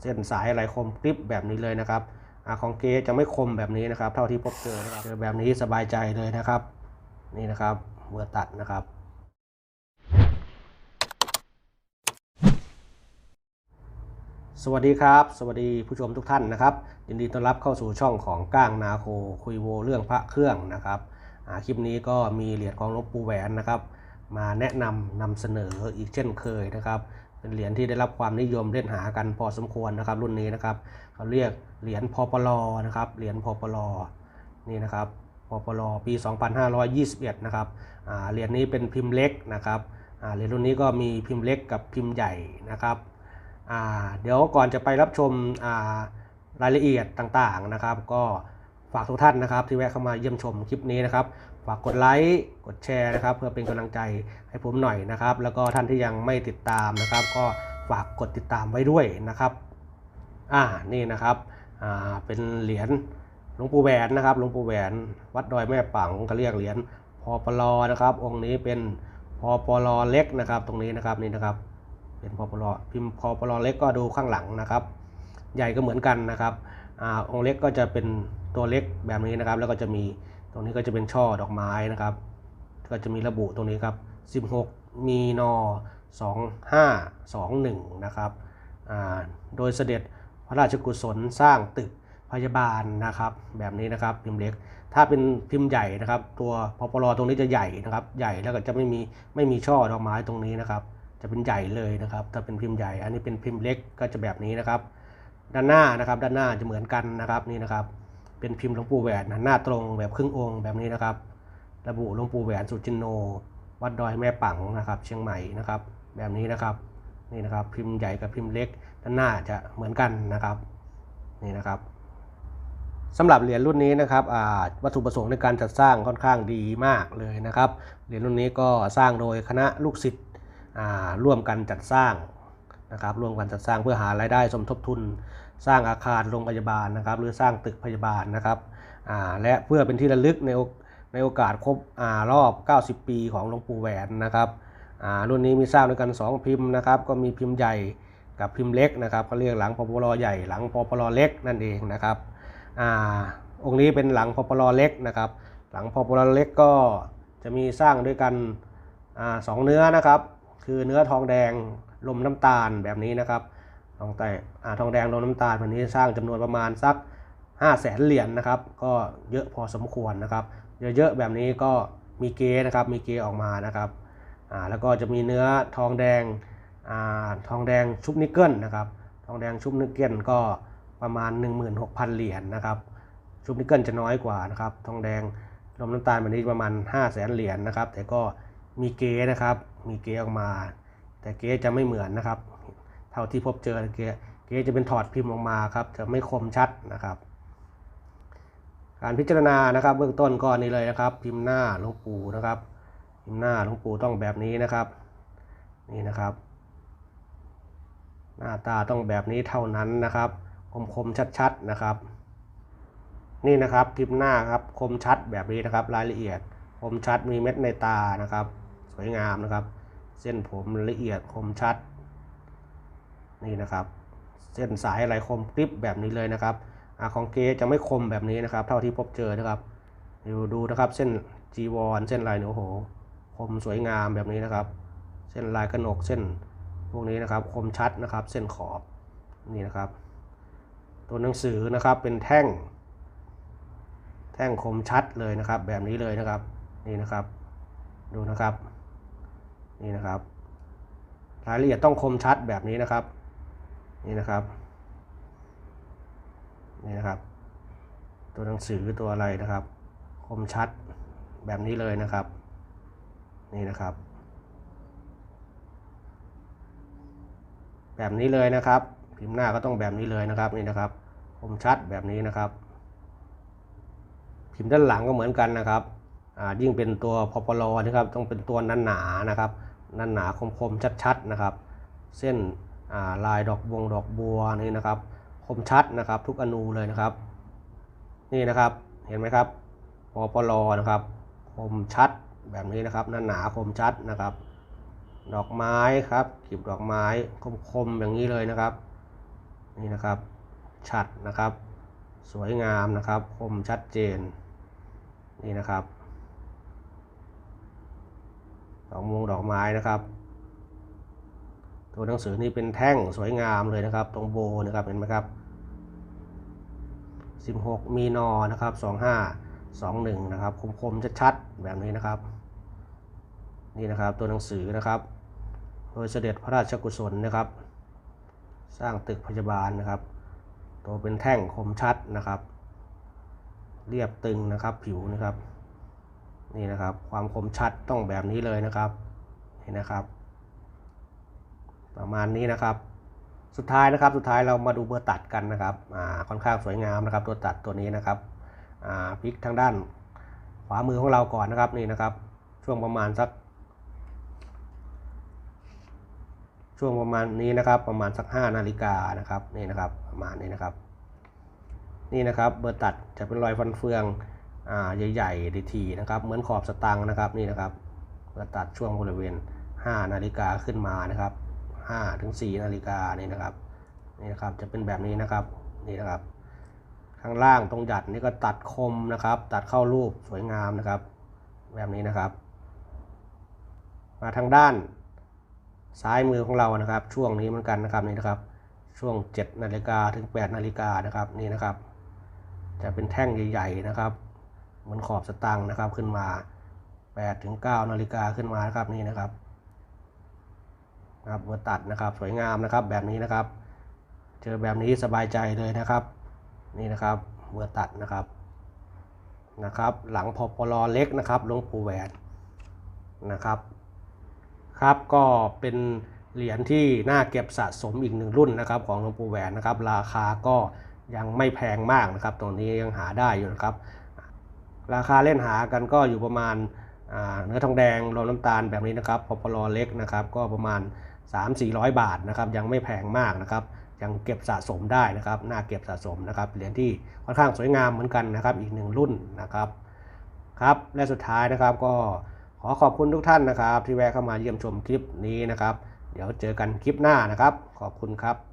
เส้นสายอะไรคมกริบแบบนี้เลยนะครับอของเกจะไม่คมแบบนี้นะครับ เท่าที่พบเจอนะครับเจอแบบนี้สบายใจเลยนะครับ นี่นะครับเมื่อตัดนะครับ สวัสดีครับ สวัสดีผู้ชมทุกท่านนะครับ ยินดีต้อนรับเข้าสู่ช่องของก้างนาโคคุยโวเรื่องพระเครื่องนะครับคลิปนี้ก็มีเหรียญของหลวงปู่แหวนนะครับ มาแนะนำนำเสนออีกเช่นเคยนะครับ เป็นเหรียญที่ได้รับความนิยมเล่นหากันพอสมควรนะครับ รุ่นนี้นะครับเขาเรียกเหรียญพอปลอนะครับเหรียญพอปลอนี่นะครับพอปลอปี 2521 นะครับเหรียญนี้เป็นพิมพ์เล็กนะครับเหรียญรุ่นนี้ก็มีพิมพ์เล็กกับพิมพ์ใหญ่นะครับเดี๋ยวก่อนจะไปรับชมรายละเอียดต่างๆนะครับ ก็ฝากทุกท่านนะครับที่แวะเข้ามาเยี่ยมชมคลิปนี้นะครับ ฝากกดไลค์กดแชร์นะครับ เพื่อเป็นกำลังใจให้ผมหน่อยนะครับ แล้วก็ท่านที่ยังไม่ติดตามนะครับ ก็ฝากกดติดตามไว้ด้วยนะครับอ่านี่นะครับอ่าเป็นเหรียญหลวงปู่แหวนนะครับหลวงปู่แหวน วัดดอยแม่ปังเขาเรียกเหรียญพอปลอนะครับ องค์นี้เป็นพอปลอเล็กนะครับ ตรงนี้นะครับนี่นะครับ เป็นพอปลอพิมพ์พอปลอเล็กก็ดูข้างหลังนะครับ ใหญ่ก็เหมือนกันนะครับอ่าองค์เล็กก็จะเป็นตัวเล็กแบบนี้นะครับ แล้วก็จะมี รงนี้ก็จะเป็นช่อดอกไม้นะครับ ก็จะมีระบุตรงนี้ครับ 16 มีน2521 นะครับโดยเสด็จพระราชกุศลสร้างตึกพยาบาลนะครับ แบบนี้นะครับพิมพ์เล็ก ถ้าเป็นพิมพ์ใหญ่นะครับ ตัวพอปลอตรงนี้จะใหญ่นะครับ ใหญ่แล้วก็จะไม่มีไม่มีช่อดอกไม้ตรงนี้นะครับ จะเป็นใหญ่เลยนะครับ ถ้าเป็นพิมพ์ใหญ่ อันนี้เป็นพิมพ์เล็กก็จะแบบนี้นะครับ ด้านหน้านะครับ ด้านหน้าจะเหมือนกันนะครับนี่นะครับ เป็นพิมพ์หลวงปู่แหวนหน้าตรงแบบครึ่งองค์แบบนี้นะครับ ระบุหลวงปู่แหวนสุจินโน วัดดอยแม่ปังนะครับ เชียงใหม่นะครับ แบบนี้นะครับนี่นะครับ พิมพ์ใหญ่กับพิมพ์เล็กด้านหน้าจะเหมือนกันนะครับนี่นะครับสำหรับเหรียญรุ่นนี้นะครับวัตถุประสงค์ในการจัดสร้างค่อนข้างดีมากเลยนะครับ เหรียญรุ่นนี้ก็สร้างโดยคณะลูกศิษย์ร่วมกันจัดสร้างนะครับ ร่วมกันจัดสร้างเพื่อหารายได้สมทบทุน สร้างอาคารโรงพยาบาลนะครับ หรือสร้างตึกพยาบาลนะครับและเพื่อเป็นที่ระลึกในในโอกาสครบอรอบ 90 ปีของหลวงปู่แหวนนะครับรุ่นนี้มีสร้างด้วยกัน 2 พิมพ์นะครับ ก็มีพิมพ์ใหญ่กับพิมพ์เล็กนะครับเขาเรียกหลังพปลใหญ่หลังพปลเล็กนั่นเองนะครับอองค์นี้เป็นหลังพปลเล็กนะครับ หลังพปลเล็กก็จะมีสร้างด้วยกันอสองเนื้อนะครับ คือเนื้อทองแดงลมน้ำตาลแบบนี้นะครับ ทองแต่ทองแดงลมน้ำตาลแบบนี้สร้างจำนวนประมาณสัก 5 0 0แสนเหรียญนะครับ ก็เยอะพอสมควรนะครับ เยอะๆแบบนี้ก็มีเกนะครับ มีเกออกมานะครับอ่าแล้วก็จะมีเนื้อทองแดงอ่าทองแดงชุบนิกเกิลนะครับ ทองแดงชุบนิกเกิลก็ประมาณ 16,000 เหรียญนะครับ ชุบนิกเกิลจะน้อยกว่านะครับ ทองแดงลมน้ำตาลแบบนี้ประมาณ 5 0 0แสนเหรียญนะครับ แต่ก็มีเกนะครับ มีเกออกมา แต่เกจะไม่เหมือนนะครับ ท่าที่พบเจอเกเกจะเป็นถอดพิมพ์ออกมาครับจะไม่คมชัดนะครับ การพิจารณานะครับ เบื้องต้นก็นี่เลยนะครับ พิมพ์หน้าหลวงปู่นะครับ พิมพ์หน้าหลวงปู่ต้องแบบนี้นะครับ นี่นะครับ หน้าตาต้องแบบนี้เท่านั้นนะครับ คมคมชัดๆนะครับ นี่นะครับพิมพ์หน้าครับคมชัดแบบนี้นะครับ รายละเอียด คมชัดมีเม็ดในตานะครับ สวยงามนะครับ เส้นผมละเอียดคมชัด นี่นะครับ เส้นสายอะไรคมกริบแบบนี้เลยนะครับอของเกจะไม่คมแบบนี้นะครับ เท่าที่พบเจอนะครับดูดูนะครับ เส้นจีวรเส้นลายนิ้โหคมสวยงามแบบนี้นะครับ เส้นลายกระหนกเส้นพวกนี้นะครับ คมชัดนะครับ เส้นขอบนี่นะครับ ตัวหนังสือนะครับเป็นแท่ง แท่งคมชัดเลยนะครับ แบบนี้เลยนะครับนี่นะครับ ดูนะครับนี่นะครับ รายละเอียดต้องคมชัดแบบนี้นะครับ นี่นะครับ นี่นะครับ ตัวหนังสือตัวอะไรนะครับ คมชัดแบบนี้เลยนะครับ นี่นะครับ แบบนี้เลยนะครับ พิมพ์หน้าก็ต้องแบบนี้เลยนะครับ นี่นะครับ คมชัดแบบนี้นะครับ พิมพ์ด้านหลังก็เหมือนกันนะครับยิ่งเป็นตัวพอปลอนะครับ ต้องเป็นตัวนั้นหนาๆนะครับนั้นหนาคมๆชัดๆนะครับ เส้น ลายดอกบวงดอกบัวนี่นะครับคมชัดนะครับทุกอนูเลยนะครับ นี่นะครับเห็นไหมครับพอปลอนะครับคมชัดแบบนี้นะครับนั้นหนาคมชัดนะครับ ดอกไม้ครับกลีบดอกไม้คมๆอย่างนี้เลยนะครับ นี่นะครับชัดนะครับ สวยงามนะครับ คมชัดเจนนี่นะครับดอกมงดอกไม้นะครับ ตัวหนังสือนี่เป็นแท่งสวยงามเลยนะครับ ตรงโบนะครับเห็นไหมครับ 16 มีนอนะครับ 25 21 นะครับ คมๆชัดๆแบบนี้นะครับ นี่นะครับตัวหนังสือนะครับโดยเสด็จพระราชกุศลนะครับ สร้างตึกพยาบาลนะครับ ตัวเป็นแท่งคมชัดนะครับ เรียบตึงนะครับผิวนะครับนี่นะครับความคมชัดต้องแบบนี้เลยนะครับนี่นะครับ ประมาณนี้นะครับ สุดท้ายนะครับ สุดท้ายเรามาดูเบอร์ตัดกันนะครับค่อนข้างสวยงามนะครับ ตัวตัดตัวนี้นะครับพลิกทางด้านขวามือของเราก่อนนะครับนี่นะครับ ช่วงประมาณสัก ช่วงประมาณนี้นะครับ ประมาณสัก5นาฬิกานะครับนี่นะครับประมาณนี้นะครับ นี่นะครับเบอร์ตัดจะเป็นรอยฟันเฟืองใหญ่ๆดีทีนะครับ เหมือนขอบสตังนะครับนี่นะครับเบอร์ตัดช่วงบริเวณ5นาฬิกาขึ้นมานะครับ 5ถึง4นาฬิกานี่นะครับนี่นะครับจะเป็นแบบนี้นะครับนี่นะครับ ข้างล่างตรงหยัดนี่ก็ตัดคมนะครับ ตัดเข้ารูปสวยงามนะครับ แบบนี้นะครับ มาทางด้านซ้ายมือของเรานะครับ ช่วงนี้เหมือนกันนะครับนี่นะครับ ช่วง7นาฬิกาถึง8นาฬิกานะครับนี่นะครับ จะเป็นแท่งใหญ่ๆนะครับเหมือนขอบสตังค์นะครับขึ้นมา8ถึง9นาฬิกาขึ้นมานะครับนี่นะครับ นะครับเบอร์ตัดนะครับสวยงามนะครับแบบนี้นะครับ เจอแบบนี้สบายใจเลยนะครับ นี่นะครับเบอร์ตัดนะครับนะครับ หลังพอปลอเล็กนะครับลงปูแหวนนะครับครับก็เป็นเหรียญที่น่าเก็บสะสมอีกหนึ่งรุ่นนะครับ ของหลวงปู่แหวนนะครับ ราคาก็ยังไม่แพงมากนะครับตรงนี้ยังหาได้อยู่นะครับ ราคาเล่นหากันก็อยู่ประมาณเนื้อทองแดงรวมน้ำตาลแบบนี้นะครับพอปลอเล็กนะครับ ก็ประมาณ 3-400 บาทนะครับยังไม่แพงมากนะครับยังเก็บสะสมได้นะครับน่าเก็บสะสมนะครับเหรียญที่ค่อนข้างสวยงามเหมือนกันนะครับอีกหนึ่งรุ่นนะครับครับและสุดท้ายนะครับก็ขอขอบคุณทุกท่านนะครับ ที่แวะเข้ามาเยี่ยมชมคลิปนี้นะครับ เดี๋ยวเจอกันคลิปหน้านะครับ ขอบคุณครับ